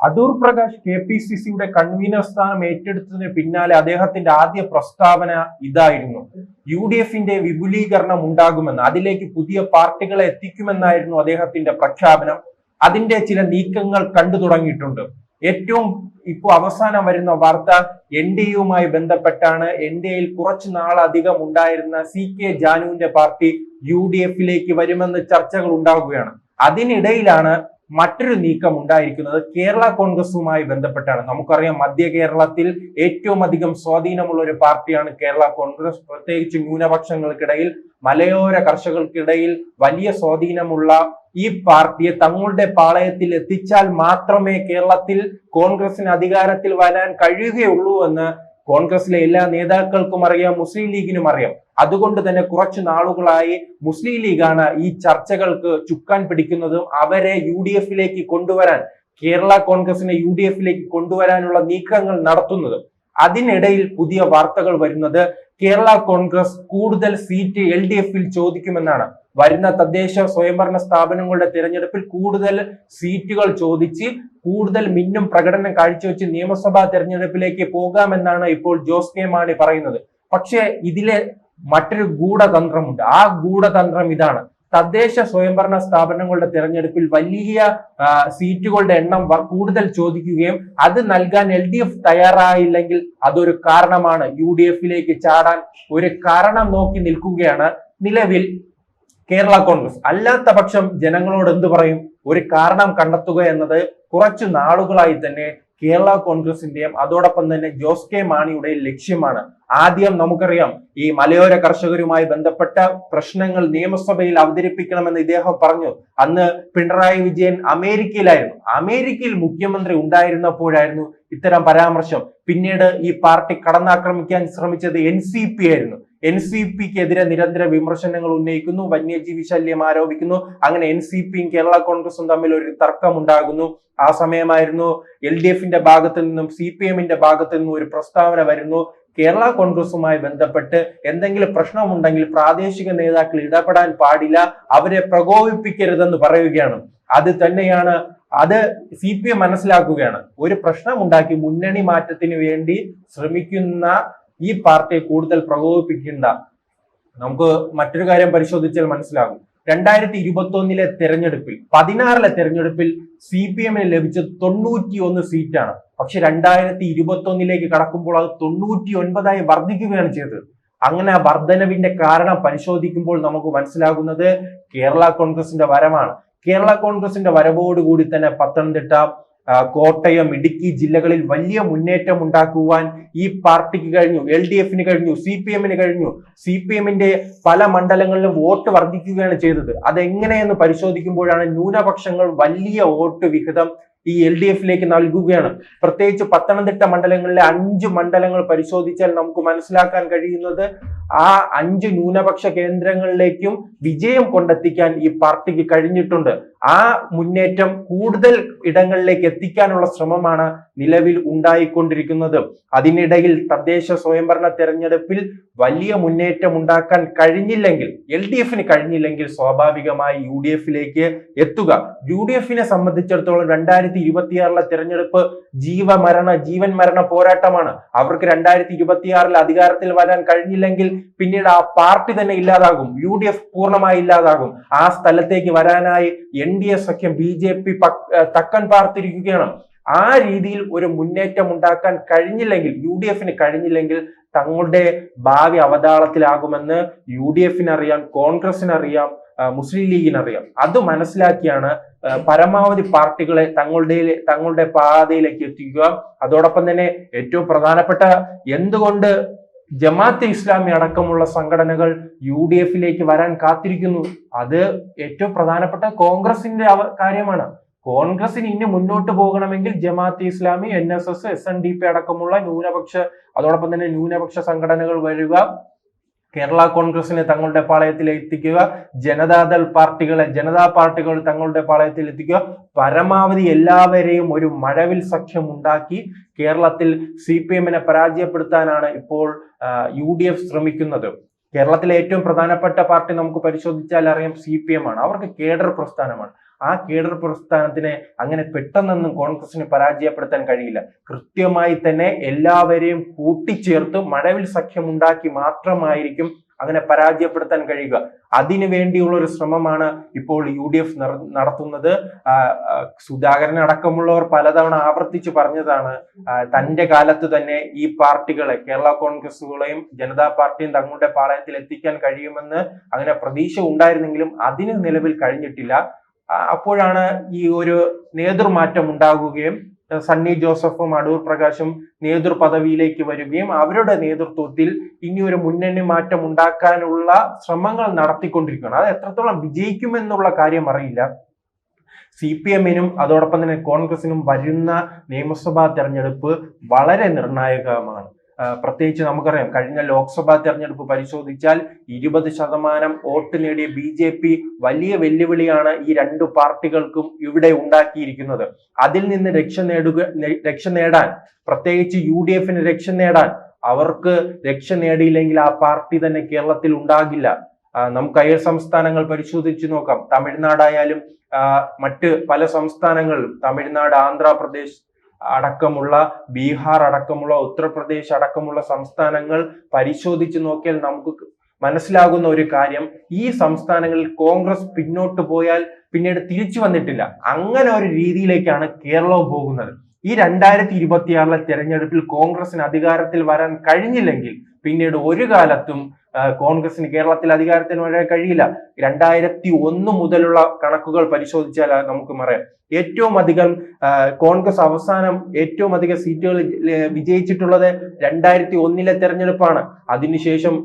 Adoor Prakash K P C സിയുടെ convener സ്ഥാനം ഏറ്റെടുത്തതിന് പിന്നാലെ അദ്ദേഹത്തിന്റെ ആദ്യ പ്രസ്താവന ഇതായിരുന്നു. യു ഡി എഫിന്റെ വിപുലീകരണം ഉണ്ടാകുമെന്ന് അതിലേക്ക് പുതിയ പാർട്ടികളെ എത്തിക്കുമെന്നായിരുന്നു അദ്ദേഹത്തിന്റെ പ്രഖ്യാപനം. അതിന്റെ ചില നീക്കങ്ങൾ കണ്ടു തുടങ്ങിയിട്ടുണ്ട്. ഏറ്റവും ഇപ്പോൾ അവസാനം വരുന്ന വാർത്ത എൻ ഡി എയുമായി ബന്ധപ്പെട്ടാണ് എൻ ഡി എയിൽ കുറച്ചു നാളധികം ഉണ്ടായിരുന്ന സി കെ ജാനുവിന്റെ പാർട്ടി യു ഡി എഫിലേക്ക് വരുമെന്ന് ചർച്ചകൾ ഉണ്ടാവുകയാണ്. അതിനിടയിലാണ് മറ്റൊരു നീക്കം ഉണ്ടായിരിക്കുന്നത് കേരള കോൺഗ്രസുമായി ബന്ധപ്പെട്ടാണ്. നമുക്കറിയാം മധ്യ കേരളത്തിൽ ഏറ്റവും അധികം സ്വാധീനമുള്ള ഒരു പാർട്ടിയാണ് കേരള കോൺഗ്രസ്. പ്രത്യേകിച്ച് ന്യൂനപക്ഷങ്ങൾക്കിടയിൽ മലയോര കർഷകർക്കിടയിൽ വലിയ സ്വാധീനമുള്ള ഈ പാർട്ടിയെ തങ്ങളുടെ പാളയത്തിൽ എത്തിച്ചാൽ മാത്രമേ കേരളത്തിൽ കോൺഗ്രസിന് അധികാരത്തിൽ വരാൻ കഴിയുകയുള്ളൂ എന്ന് കോൺഗ്രസിലെ എല്ലാ നേതാക്കൾക്കും അറിയാം മുസ്ലിം ലീഗിനും അറിയാം. അതുകൊണ്ട് തന്നെ കുറച്ചു നാളുകളായി മുസ്ലിം ലീഗാണ് ഈ ചർച്ചകൾക്ക് ചുക്കാൻ പിടിക്കുന്നതും അവരെ യു ഡി എഫിലേക്ക് കൊണ്ടുവരാൻ കേരള കോൺഗ്രസിനെ യു ഡി എഫിലേക്ക് കൊണ്ടുവരാനുള്ള നീക്കങ്ങൾ നടത്തുന്നതും. അതിനിടയിൽ പുതിയ വാർത്തകൾ വരുന്നത് കേരള കോൺഗ്രസ് കൂടുതൽ സീറ്റ് എൽ ഡി എഫിൽ ചോദിക്കുമെന്നാണ്. വരുന്ന തദ്ദേശ സ്വയംഭരണ സ്ഥാപനങ്ങളുടെ തിരഞ്ഞെടുപ്പിൽ കൂടുതൽ സീറ്റുകൾ ചോദിച്ച് കൂടുതൽ മിന്നും പ്രകടനം കാഴ്ചവെച്ച് നിയമസഭാ തിരഞ്ഞെടുപ്പിലേക്ക് പോകാമെന്നാണ് ഇപ്പോൾ ജോസ് കെ മാണി പറയുന്നത്. പക്ഷേ ഇതിലെ മറ്റൊരു ഗൂഢതന്ത്രമുണ്ട്. ആ ഗൂഢതന്ത്രം ഇതാണ്. തദ്ദേശ സ്വയംഭരണ സ്ഥാപനങ്ങളുടെ തിരഞ്ഞെടുപ്പിൽ വലിയ സീറ്റുകളുടെ എണ്ണം കൂടുതൽ ചോദിക്കുകയും അത് നൽകാൻ എൽ ഡി എഫ് തയ്യാറായില്ലെങ്കിൽ അതൊരു കാരണമാണ്. യു ഡി എഫിലേക്ക് ചാടാൻ ഒരു കാരണം നോക്കി നിൽക്കുകയാണ് നിലവിൽ കേരള കോൺഗ്രസ്. അല്ലാത്ത പക്ഷം ജനങ്ങളോട് എന്തു പറയും? ഒരു കാരണം കണ്ടെത്തുക എന്നത് കുറച്ചു നാളുകളായി തന്നെ കേരള കോൺഗ്രസിന്റെയും അതോടൊപ്പം തന്നെ ജോസ് കെ മാണിയുടെയും ലക്ഷ്യമാണ്. ആദ്യം നമുക്കറിയാം ഈ മലയോര കർഷകരുമായി ബന്ധപ്പെട്ട പ്രശ്നങ്ങൾ നിയമസഭയിൽ അവതരിപ്പിക്കണമെന്ന് ഇദ്ദേഹം പറഞ്ഞു. അന്ന് പിണറായി വിജയൻ അമേരിക്കയിലായിരുന്നു. അമേരിക്കയിൽ മുഖ്യമന്ത്രി ഉണ്ടായിരുന്നപ്പോഴായിരുന്നു ഇത്തരം പരാമർശം. പിന്നീട് ഈ പാർട്ടി കടന്നാക്രമിക്കാൻ ശ്രമിച്ചത് എൻ സി പി ആയിരുന്നു. എൻ സി പിക്കെതിരെ നിരന്തര വിമർശനങ്ങൾ ഉന്നയിക്കുന്നു വന്യജീവി ശല്യം ആരോപിക്കുന്നു. അങ്ങനെ എൻ സി പിയും കേരള കോൺഗ്രസും തമ്മിൽ ഒരു തർക്കം ഉണ്ടാകുന്നു ആ സമയമായിരുന്നു എൽ ഡി എഫിന്റെ ഭാഗത്ത് നിന്നും സി പി എമ്മിന്റെ ഭാഗത്ത് നിന്നും ഒരു പ്രസ്താവന വരുന്നു. കേരള കോൺഗ്രസുമായി ബന്ധപ്പെട്ട് എന്തെങ്കിലും പ്രശ്നമുണ്ടെങ്കിൽ പ്രാദേശിക നേതാക്കൾ ഇടപെടാൻ പാടില്ല അവരെ പ്രകോപിപ്പിക്കരുതെന്ന് പറയുകയാണ്. അത് തന്നെയാണ് അത് സി പി എം മനസ്സിലാക്കുകയാണ്. ഒരു പ്രശ്നമുണ്ടാക്കി മുന്നണി മാറ്റത്തിന് വേണ്ടി ശ്രമിക്കുന്ന ഈ പാർട്ടിയെ കൂടുതൽ പ്രകോപിപ്പിക്കേണ്ട? നമുക്ക് മറ്റൊരു കാര്യം പരിശോധിച്ചാൽ മനസ്സിലാകും. രണ്ടായിരത്തി ഇരുപത്തി ഒന്നിലെ തെരഞ്ഞെടുപ്പിൽ പതിനാറിലെ തെരഞ്ഞെടുപ്പിൽ സി പി എമ്മിന് ലഭിച്ചത് തൊണ്ണൂറ്റി ഒന്ന് സീറ്റാണ്. പക്ഷെ രണ്ടായിരത്തി ഇരുപത്തി ഒന്നിലേക്ക് കടക്കുമ്പോൾ അത് തൊണ്ണൂറ്റി ഒൻപതായി വർദ്ധിക്കുകയാണ് ചെയ്തത്. അങ്ങനെ ആ വർധനവിന്റെ കാരണം പരിശോധിക്കുമ്പോൾ നമുക്ക് മനസ്സിലാകുന്നത് കേരള കോൺഗ്രസിന്റെ വരമാണ്. കേരള കോൺഗ്രസിന്റെ വരവോടുകൂടി തന്നെ പത്തനംതിട്ട കോട്ടയം ഇടുക്കി ജില്ലകളിൽ വലിയ മുന്നേറ്റം ഉണ്ടാക്കുവാൻ ഈ പാർട്ടിക്ക് കഴിഞ്ഞു എൽ ഡി എഫിന് കഴിഞ്ഞു സി പി എമ്മിന് കഴിഞ്ഞു. സി പി എമ്മിന്റെ പല മണ്ഡലങ്ങളിലും വോട്ട് വർദ്ധിക്കുകയാണ് ചെയ്തത്. അതെങ്ങനെയെന്ന് പരിശോധിക്കുമ്പോഴാണ് ന്യൂനപക്ഷങ്ങൾ വലിയ വോട്ട് വിഹിതം ഈ എൽ ഡി എഫിലേക്ക് നൽകുകയാണ്. പ്രത്യേകിച്ച് പത്തനംതിട്ട മണ്ഡലങ്ങളിലെ അഞ്ച് മണ്ഡലങ്ങൾ പരിശോധിച്ചാൽ നമുക്ക് മനസ്സിലാക്കാൻ കഴിയുന്നത് ആ അഞ്ച് ന്യൂനപക്ഷ കേന്ദ്രങ്ങളിലേക്കും വിജയം കൊണ്ടെത്തിക്കാൻ ഈ പാർട്ടിക്ക് കഴിഞ്ഞിട്ടുണ്ട്. ആ മുന്നേറ്റം കൂടുതൽ ഇടങ്ങളിലേക്ക് എത്തിക്കാനുള്ള ശ്രമമാണ് നിലവിൽ ഉണ്ടായിക്കൊണ്ടിരിക്കുന്നത്. അതിനിടയിൽ തദ്ദേശ സ്വയംഭരണ തെരഞ്ഞെടുപ്പിൽ വലിയ മുന്നേറ്റം ഉണ്ടാക്കാൻ കഴിഞ്ഞില്ലെങ്കിൽ എൽ ഡി എഫിന് കഴിഞ്ഞില്ലെങ്കിൽ സ്വാഭാവികമായി യു ഡി എഫിലേക്ക് എത്തുക. യു ഡി എഫിനെ സംബന്ധിച്ചിടത്തോളം രണ്ടായിരത്തി ഇരുപത്തിയാറിലെ തെരഞ്ഞെടുപ്പ് ജീവമരണ ജീവൻ മരണ പോരാട്ടമാണ്. അവർക്ക് രണ്ടായിരത്തി ഇരുപത്തിയാറിൽ അധികാരത്തിൽ വരാൻ കഴിഞ്ഞില്ലെങ്കിൽ പിന്നീട് ആ പാർട്ടി തന്നെ ഇല്ലാതാകും. യു ഡി എഫ് പൂർണമായി ഇല്ലാതാകും. ആ സ്ഥലത്തേക്ക് വരാനായി എൻ ഡി എ സഖ്യം ബി ജെ പി തക്കൻ പാർത്തിരിക്കുകയാണ്. ആ രീതിയിൽ ഒരു മുന്നേറ്റം ഉണ്ടാക്കാൻ കഴിഞ്ഞില്ലെങ്കിൽ യു ഡി എഫിന് കഴിഞ്ഞില്ലെങ്കിൽ തങ്ങളുടെ ഭാവി അവതാളത്തിലാകുമെന്ന് യു ഡി എഫിന് അറിയാം കോൺഗ്രസിന് അറിയാം മുസ്ലിം ലീഗിന് അറിയാം. അത് മനസ്സിലാക്കിയാണ് പരമാവധി പാർട്ടികളെ തങ്ങളുടെ തങ്ങളുടെ പാതയിലേക്ക് എത്തിക്കുക. അതോടൊപ്പം തന്നെ ഏറ്റവും പ്രധാനപ്പെട്ട എന്തുകൊണ്ട് ജമാഅത്തെ ഇസ്ലാമി അടക്കമുള്ള സംഘടനകൾ യു ഡി എഫിലേക്ക് വരാൻ കാത്തിരിക്കുന്നു? അത് ഏറ്റവും പ്രധാനപ്പെട്ട കോൺഗ്രസിന്റെ കാര്യമാണ്. കോൺഗ്രസിന് ഇനി മുന്നോട്ട് പോകണമെങ്കിൽ Jamaate Islami N S S S N D P അടക്കമുള്ള ന്യൂനപക്ഷ അതോടൊപ്പം തന്നെ ന്യൂനപക്ഷ സംഘടനകൾ വരിക. കേരള കോൺഗ്രസിനെ തങ്ങളുടെ പാളയത്തിൽ എത്തിക്കുക ജനതാദൾ പാർട്ടികളെ ജനതാ പാർട്ടികൾ തങ്ങളുടെ പാളയത്തിൽ എത്തിക്കുക പരമാവധി എല്ലാവരെയും ഒരു മഴവിൽ സഖ്യം ഉണ്ടാക്കി കേരളത്തിൽ സി പി എമ്മിനെ പരാജയപ്പെടുത്താനാണ് ഇപ്പോൾ യു ഡി എഫ് ശ്രമിക്കുന്നത്. കേരളത്തിലെ ഏറ്റവും പ്രധാനപ്പെട്ട പാർട്ടി നമുക്ക് പരിശോധിച്ചാൽ അറിയാം സി പി എം ആണ്. അവർക്ക് കേഡർ പ്രസ്ഥാനമാണ്. ആ കേഡർ പ്രസ്ഥാനത്തിനെ അങ്ങനെ പെട്ടെന്നൊന്നും കോൺഗ്രസിന് പരാജയപ്പെടുത്താൻ കഴിയില്ല. കൃത്യമായി തന്നെ എല്ലാവരെയും കൂട്ടിച്ചേർത്ത് മഴവിൽ സഖ്യം ഉണ്ടാക്കി മാത്രമായിരിക്കും അങ്ങനെ പരാജയപ്പെടുത്താൻ കഴിയുക. അതിനു വേണ്ടിയുള്ള ഒരു ശ്രമമാണ് ഇപ്പോൾ യു ഡി എഫ് നടത്തുന്നത് സുധാകരൻ അടക്കമുള്ളവർ പലതവണ ആവർത്തിച്ച് പറഞ്ഞതാണ് തന്റെ കാലത്ത് തന്നെ ഈ പാർട്ടികളെ കേരള കോൺഗ്രസുകളെയും ജനതാ പാർട്ടിയും തങ്ങളുടെ പാളയത്തിൽ എത്തിക്കാൻ കഴിയുമെന്ന് അങ്ങനെ പ്രതീക്ഷ ഉണ്ടായിരുന്നെങ്കിലും അതിന് നിലവിൽ കഴിഞ്ഞിട്ടില്ല. അപ്പോഴാണ് ഈ ഒരു നേതൃമാറ്റം ഉണ്ടാകുകയും സണ്ണി ജോസഫും അടൂർ പ്രകാശും നേതൃപദവിയിലേക്ക് വരികയും അവരുടെ നേതൃത്വത്തിൽ ഇനി ഒരു മുന്നണി മാറ്റം ഉണ്ടാക്കാനുള്ള ശ്രമങ്ങൾ നടത്തിക്കൊണ്ടിരിക്കുകയാണ്. അത് എത്രത്തോളം വിജയിക്കുമെന്നുള്ള കാര്യം അറിയില്ല. സി പി എമ്മിനും അതോടൊപ്പം തന്നെ കോൺഗ്രസിനും വരുന്ന നിയമസഭാ തെരഞ്ഞെടുപ്പ് വളരെ നിർണായകമാണ്. പ്രത്യേകിച്ച് നമുക്കറിയാം കഴിഞ്ഞ ലോക്സഭാ തെരഞ്ഞെടുപ്പ് പരിശോധിച്ചാൽ ഇരുപത് ശതമാനം വോട്ട് നേടിയ ബി ജെ പി വലിയ വെല്ലുവിളിയാണ് ഈ രണ്ടു പാർട്ടികൾക്കും ഇവിടെ ഉണ്ടാക്കിയിരിക്കുന്നത്. അതിൽ നിന്ന് രക്ഷ നേടുക രക്ഷ നേടാൻ പ്രത്യേകിച്ച് യു ഡി എഫിന് രക്ഷ നേടാൻ അവർക്ക് രക്ഷ നേടിയില്ലെങ്കിൽ ആ പാർട്ടി തന്നെ കേരളത്തിൽ ഉണ്ടാകില്ല. നമുക്ക് അയൽ സംസ്ഥാനങ്ങൾ പരിശോധിച്ചു നോക്കാം. തമിഴ്നാടായാലും മറ്റ് പല സംസ്ഥാനങ്ങളിലും തമിഴ്നാട് ആന്ധ്രാപ്രദേശ് അടക്കമുള്ള ബീഹാർ അടക്കമുള്ള ഉത്തർപ്രദേശ് അടക്കമുള്ള സംസ്ഥാനങ്ങൾ പരിശോധിച്ച് നോക്കിയാൽ നമുക്ക് മനസ്സിലാകുന്ന ഒരു കാര്യം. ഈ സംസ്ഥാനങ്ങളിൽ കോൺഗ്രസ് പിന്നോട്ട് പോയാൽ പിന്നീട് തിരിച്ചു വന്നിട്ടില്ല. അങ്ങനെ ഒരു രീതിയിലേക്കാണ് കേരളവും പോകുന്നത്. ഈ രണ്ടായിരത്തി ഇരുപത്തിയാറിലെ തെരഞ്ഞെടുപ്പിൽ കോൺഗ്രസിന് അധികാരത്തിൽ വരാൻ കഴിഞ്ഞില്ലെങ്കിൽ പിന്നീട് ഒരു കാലത്തും കോൺഗ്രസിന് കേരളത്തിൽ അധികാരത്തിൽ വരാൻ കഴിയില്ല. രണ്ടായിരത്തി ഒന്ന് മുതലുള്ള കണക്കുകൾ പരിശോധിച്ചാൽ നമുക്ക് പറയാം. ഏറ്റവും അധികം കോൺഗ്രസ് അവസാനം ഏറ്റവും അധികം സീറ്റുകൾ വിജയിച്ചിട്ടുള്ളത് രണ്ടായിരത്തി ഒന്നിലെ തെരഞ്ഞെടുപ്പാണ്. അതിനുശേഷം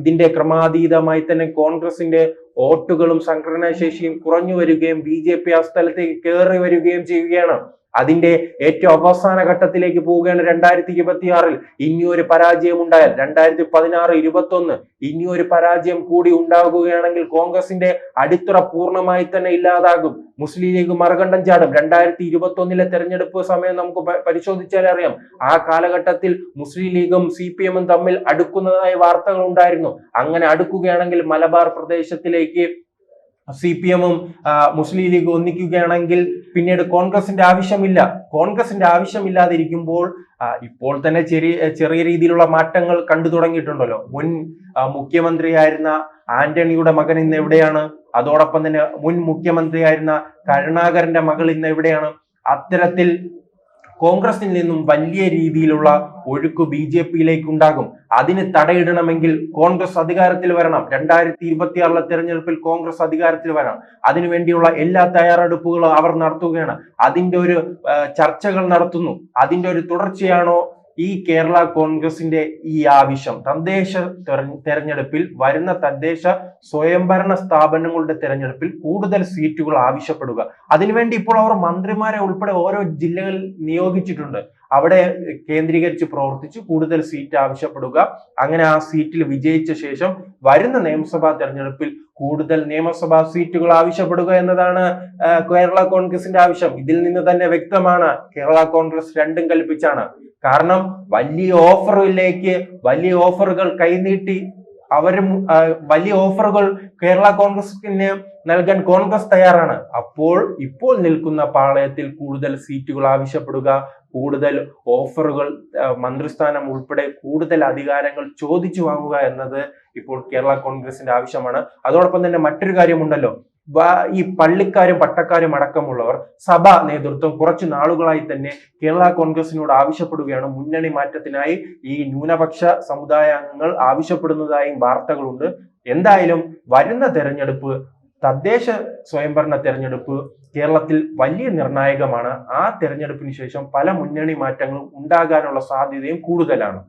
ഇതിന്റെ ക്രമാതീതമായി തന്നെ കോൺഗ്രസിന്റെ വോട്ടുകളും സംഘടനാ ശേഷിയും കുറഞ്ഞു വരികയും ബി ജെ പി ആ സ്ഥലത്തേക്ക് കയറി വരികയും ചെയ്യുകയാണ്. അതിന്റെ ഏറ്റവും അവസാന ഘട്ടത്തിലേക്ക് പോവുകയാണ് രണ്ടായിരത്തി ഇരുപത്തി ആറിൽ ഇനിയൊരു പരാജയം ഉണ്ടായാൽ രണ്ടായിരത്തി പതിനാറ് ഇരുപത്തി ഒന്ന് ഇനിയൊരു പരാജയം കൂടി ഉണ്ടാകുകയാണെങ്കിൽ കോൺഗ്രസിന്റെ അടിത്തറ പൂർണമായി തന്നെ ഇല്ലാതാകും. മുസ്ലിം ലീഗ് മറുകണ്ഠം ചാടും. രണ്ടായിരത്തി ഇരുപത്തി ഒന്നിലെ തെരഞ്ഞെടുപ്പ് സമയം നമുക്ക് പരിശോധിച്ചാൽ അറിയാം. ആ കാലഘട്ടത്തിൽ മുസ്ലിം ലീഗും സി പി എമ്മും തമ്മിൽ അടുക്കുന്നതായ വാർത്തകൾ ഉണ്ടായിരുന്നു. അങ്ങനെ അടുക്കുകയാണെങ്കിൽ മലബാർ പ്രദേശത്തിലേക്ക് സി പി എമ്മും മുസ്ലിം ലീഗ് ഒന്നിക്കുകയാണെങ്കിൽ പിന്നീട് കോൺഗ്രസിന്റെ ആവശ്യമില്ല. കോൺഗ്രസിന്റെ ആവശ്യമില്ലാതിരിക്കുമ്പോൾ ഇപ്പോൾ തന്നെ ചെറിയ ചെറിയ രീതിയിലുള്ള മാറ്റങ്ങൾ കണ്ടു തുടങ്ങിയിട്ടുണ്ടല്ലോ. മുൻ മുഖ്യമന്ത്രിയായിരുന്ന ആന്റണിയുടെ മകൻ ഇന്ന് എവിടെയാണ്? അതോടൊപ്പം തന്നെ മുൻ മുഖ്യമന്ത്രിയായിരുന്ന കരുണാകരന്റെ മകൾ ഇന്ന് എവിടെയാണ്? അത്തരത്തിൽ കോൺഗ്രസിൽ നിന്നും വലിയ രീതിയിലുള്ള ഒഴുക്ക് ബി ജെ പിയിലേക്ക് ഉണ്ടാകും അതിന് തടയിടണമെങ്കിൽ കോൺഗ്രസ് അധികാരത്തിൽ വരണം. രണ്ടായിരത്തി ഇരുപത്തിയാറിലെ തെരഞ്ഞെടുപ്പിൽ കോൺഗ്രസ് അധികാരത്തിൽ വരണം. അതിനുവേണ്ടിയുള്ള എല്ലാ തയ്യാറെടുപ്പുകളും അവർ നടത്തുകയാണ്. അതിന്റെ ഒരു ചർച്ചകൾ നടത്തുന്നു. അതിന്റെ ഒരു തുടർച്ചയാണോ ഈ കേരള കോൺഗ്രസിന്റെ ഈ ആവശ്യം തദ്ദേശ തെര- തെരഞ്ഞെടുപ്പിൽ വരുന്ന തദ്ദേശ സ്വയംഭരണ സ്ഥാപനങ്ങളുടെ തെരഞ്ഞെടുപ്പിൽ കൂടുതൽ സീറ്റുകൾ ആവശ്യപ്പെടുക. അതിനുവേണ്ടി ഇപ്പോൾ അവർ മന്ത്രിമാരെ ഉൾപ്പെടെ ഓരോ ജില്ലകളിൽ നിയോഗിച്ചിട്ടുണ്ട്. അവിടെ കേന്ദ്രീകരിച്ച് പ്രവർത്തിച്ച് കൂടുതൽ സീറ്റ് ആവശ്യപ്പെടുക. അങ്ങനെ ആ സീറ്റിൽ വിജയിച്ച ശേഷം വരുന്ന നിയമസഭാ തെരഞ്ഞെടുപ്പിൽ കൂടുതൽ നിയമസഭാ സീറ്റുകൾ ആവശ്യപ്പെടുക എന്നതാണ് കേരള കോൺഗ്രസിന്റെ ആവശ്യം. ഇതിൽ നിന്ന് തന്നെ വ്യക്തമാണ് കേരള കോൺഗ്രസ് രണ്ടും കൽപ്പിച്ചാണ്. കാരണം വലിയ ഓഫറിലേക്ക് വലിയ ഓഫറുകൾ കൈനീട്ടി അവരും വലിയ ഓഫറുകൾ കേരള കോൺഗ്രസിന് നൽകാൻ കോൺഗ്രസ് തയ്യാറാണ്. അപ്പോൾ ഇപ്പോൾ നിൽക്കുന്ന പാളയത്തിൽ കൂടുതൽ സീറ്റുകൾ ആവശ്യപ്പെടുക കൂടുതൽ ഓഫറുകൾ മന്ത്രിസ്ഥാനം ഉൾപ്പെടെ കൂടുതൽ അധികാരങ്ങൾ ചോദിച്ചു വാങ്ങുക എന്നത് ഇപ്പോൾ കേരള കോൺഗ്രസിന്റെ ആവശ്യമാണ്. അതോടൊപ്പം തന്നെ മറ്റൊരു കാര്യമുണ്ടല്ലോ. ഈ പള്ളിക്കാരും പട്ടക്കാരും അടക്കമുള്ളവർ സഭ നേതൃത്വം കുറച്ചു നാളുകളായി തന്നെ കേരള കോൺഗ്രസിനോട് ആവശ്യപ്പെടുകയാണ്. മുന്നണി മാറ്റത്തിനായി ഈ ന്യൂനപക്ഷ സമുദായ അംഗങ്ങൾ ആവശ്യപ്പെടുന്നതായും വാർത്തകളുണ്ട്. എന്തായാലും വരുന്ന തെരഞ്ഞെടുപ്പ് തദ്ദേശ സ്വയംഭരണ തെരഞ്ഞെടുപ്പ് കേരളത്തിൽ വലിയ നിർണായകമാണ്. ആ തെരഞ്ഞെടുപ്പിന് ശേഷം പല മുന്നണി മാറ്റങ്ങളും ഉണ്ടാകാനുള്ള സാധ്യതയും കൂടുതലാണ്.